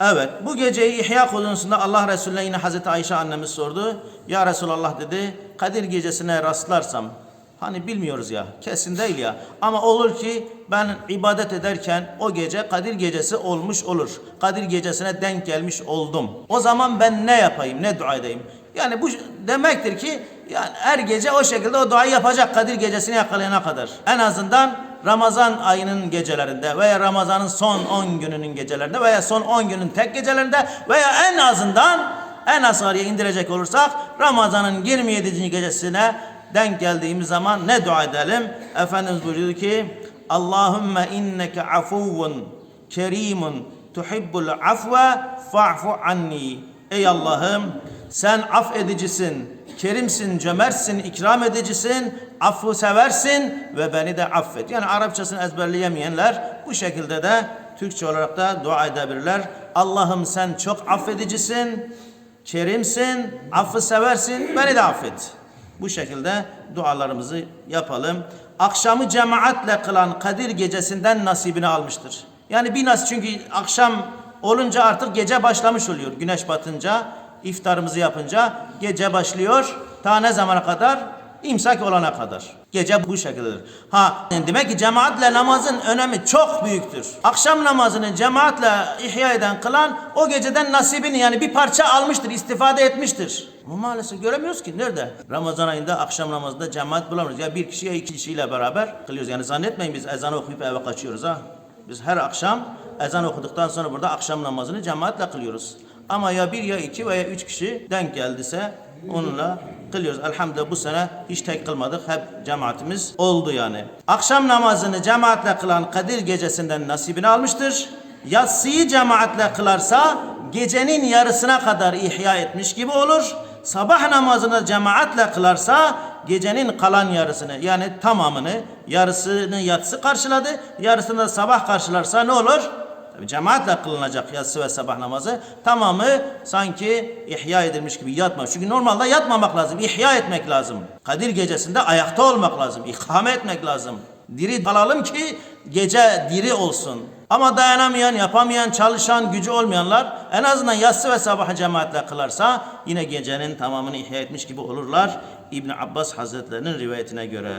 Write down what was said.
Evet bu geceyi ihya konusunda Allah Resulüne yine Hazreti Ayşe annemiz sordu. Ya Resulallah dedi Kadir gecesine rastlarsam hani bilmiyoruz ya kesin değil ya ama olur ki ben ibadet ederken o gece Kadir gecesi olmuş olur. Kadir gecesine denk gelmiş oldum. O zaman ben ne yapayım ne dua edeyim? Yani bu demektir ki yani her gece o şekilde o duayı yapacak Kadir gecesini yakalayana kadar. En azından Ramazan ayının gecelerinde veya Ramazan'ın son 10 gününün gecelerinde veya son 10 günün tek gecelerinde veya en azından en asgariye indirecek olursak Ramazan'ın 27. gecesine denk geldiğimiz zaman ne dua edelim? Efendimiz buyuruyor ki Allahümme inneke afuvun kerimun tuhibbul afve fa'fu anni. Ey Allah'ım sen affedicisin, kerimsin, cömertsin, ikram edicisin, affı seversin ve beni de affet. Yani Arapçasını ezberleyemeyenler bu şekilde de Türkçe olarak da dua edebilirler. Allah'ım sen çok affedicisin, kerimsin, affı seversin, beni de affet. Bu şekilde dualarımızı yapalım. Akşamı cemaatle kılan Kadir gecesinden nasibini almıştır. Yani bir nas çünkü akşam olunca artık gece başlamış oluyor. Güneş batınca, iftarımızı yapınca gece başlıyor. Ta ne zamana kadar? İmsak olana kadar. Gece bu şekildedir. Ha demek ki cemaatle namazın önemi çok büyüktür. Akşam namazını cemaatle ihya eden kılan o geceden nasibini yani bir parça almıştır, istifade etmiştir. Ama maalesef göremiyoruz ki nerede? Ramazan ayında akşam namazında cemaat bulamıyoruz. Ya bir kişi ya iki kişiyle beraber kılıyoruz. Yani zannetmeyin biz ezan okuyup eve kaçıyoruz ha. Biz her akşam ezan okuduktan sonra burada akşam namazını cemaatle kılıyoruz. Ama ya bir ya iki veya üç kişi denk geldiyse onunla kılıyoruz. Elhamdülillah bu sene hiç tek kılmadık. Hep cemaatimiz oldu yani. Akşam namazını cemaatle kılan Kadir gecesinden nasibini almıştır. Yatsıyı cemaatle kılarsa gecenin yarısına kadar ihya etmiş gibi olur. Sabah namazını cemaatle kılarsa gecenin kalan yarısını yani tamamını yarısını yatsı karşıladı. Yarısını da sabah karşılarsa ne olur? Tabi cemaatle kılınacak yatsı ve sabah namazı tamamı sanki ihya edilmiş gibi yatmaz. Çünkü normalde yatmamak lazım, ihya etmek lazım. Kadir gecesinde ayakta olmak lazım, ikame etmek lazım. Diri kalalım ki gece diri olsun. Ama dayanamayan, yapamayan, çalışan, gücü olmayanlar en azından yatsı ve sabahı cemaatle kılarsa yine gecenin tamamını ihya etmiş gibi olurlar. İbn Abbas Hazretlerinin rivayetine göre.